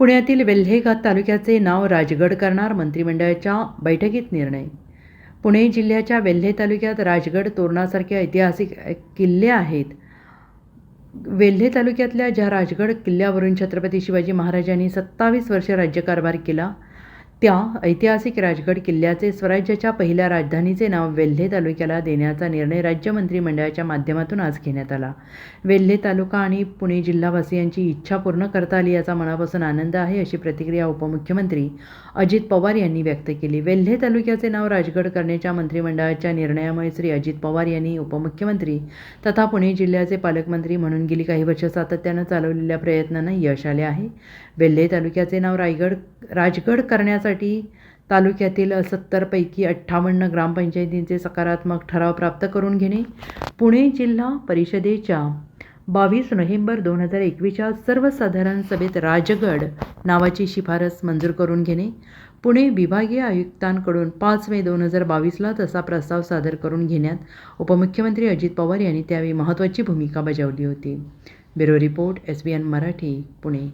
पुण्यातील वेल्हेगात तालुक्याचे नाव राजगड करणार मंत्रिमंडळाच्या बैठकीत निर्णय. पुणे जिल्ह्याच्या वेल्हे तालुक्यात राजगड तोरणासारखे ऐतिहासिक किल्ले आहेत. वेल्हे तालुक्यातल्या ज्या राजगड किल्ल्यावरून छत्रपती शिवाजी महाराजांनी सत्तावीस वर्ष राज्यकारभार केला त्या ऐतिहासिक राजगड किल्ल्याचे स्वराज्याच्या पहिल्या राजधानीचे नाव वेल्हे तालुक्याला देण्याचा निर्णय राज्य मंत्रिमंडळाच्या माध्यमातून आज घेण्यात आला. वेल्हे तालुका आणि पुणे जिल्हावासियांची इच्छा पूर्ण करता आली याचा मनापासून आनंद आहे अशी प्रतिक्रिया उपमुख्यमंत्री अजित पवार यांनी व्यक्त केली. वेल्हे तालुक्याचे नाव राजगड करण्याच्या मंत्रिमंडळाच्या निर्णयामुळे श्री अजित पवार यांनी उपमुख्यमंत्री तथा पुणे जिल्ह्याचे पालकमंत्री म्हणून गेली काही वर्ष सातत्यानं चालवलेल्या प्रयत्नांना यश आले आहे. वेल्हे तालुक्याचे नाव रायगड राजगड करण्याचा यासाठी तालुक्यातील सत्तरपैकी अठ्ठावन्न ग्रामपंचायतींचे सकारात्मक ठराव प्राप्त करून घेणे. पुणे जिल्हा परिषदेच्या बावीस नोव्हेंबर दोन हजार एकवीसच्या सर्वसाधारण सभेत राजगड नावाची शिफारस मंजूर करून घेणे. पुणे विभागीय आयुक्तांकडून पाच मे दोन हजार बावीसला तसा प्रस्ताव सादर करून घेण्यात उपमुख्यमंत्री अजित पवार यांनी त्यावेळी महत्त्वाची भूमिका बजावली होती. Bureau report S B N Marathi Pune.